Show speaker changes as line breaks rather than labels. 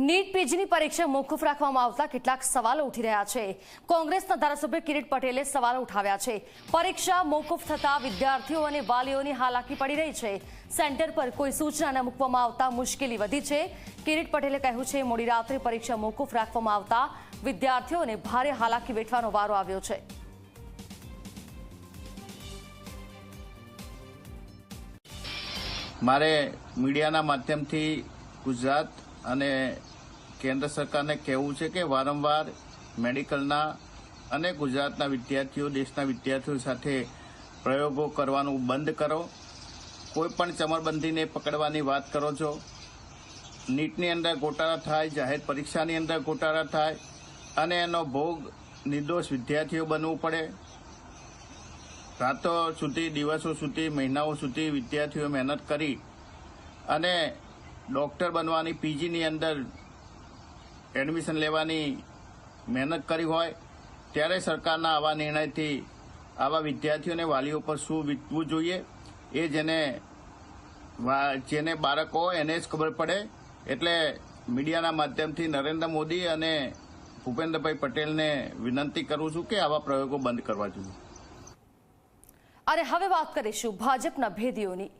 NEET પીજીની પરીક્ષા મોકૂફ રાખવામાં આવતા કેટલાક સવાલો ઉઠી રહ્યા છે. કોંગ્રેસના ધારાસભ્ય કિરીટ પટેલે સવાલો ઉઠાવ્યા છે. પરીક્ષા મોકૂફ થતા વિદ્યાર્થીઓ અને વાલીઓની હાલાકી પડી રહી છે. સેન્ટર પર કોઈ સૂચના ન મૂકવામાં આવતા મુશ્કેલી વધી છે. કિરીટ પટેલે કહ્યું છે, મોડી રાત્રે પરીક્ષા મોકૂફ રાખવામાં આવતા વિદ્યાર્થીઓને ભારે હાલાકી વેઠવાનો વારો આવ્યો છે.
મારે મીડિયાના માધ્યમથી ગુજરાત અને કેન્દ્ર સરકારને કહેવું છે કે વારંવાર મેડિકલના અને ગુજરાતના વિદ્યાર્થીઓ, દેશના વિદ્યાર્થીઓ સાથે પ્રયોગો કરવાનું બંધ કરો. કોઈ પણ ચમરબંધીને પકડવાની વાત કરો છો. નીટની અંદર ગોટાળા થાય, જાહેર પરીક્ષાની અંદર ગોટાળા થાય, અને એનો ભોગ નિર્દોષ વિદ્યાર્થીઓ બનવું પડે. રાતો સુધી, દિવસો સુધી, મહિનાઓ સુધી વિદ્યાર્થીઓ મહેનત કરી અને ડૉક્ટર બનવાની, પીજીની અંદર એડમિશન લેવાની મહેનત કરી હોય, ત્યારે સરકારના આવા નિર્ણયથી આવા વિદ્યાર્થીઓને વાલીઓ પર શું વીતવું જોઈએ, એ જેને જેને બાળકો એને જ ખબર પડે. એટલે મીડિયાના માધ્યમથી નરેન્દ્ર મોદી અને ભૂપેન્દ્રભાઈ પટેલને વિનંતી કરું છું કે આવા પ્રયોગો બંધ કરવા જોઈએ.
અને હવે વાત કરીશું ભાજપના ભેદીઓની.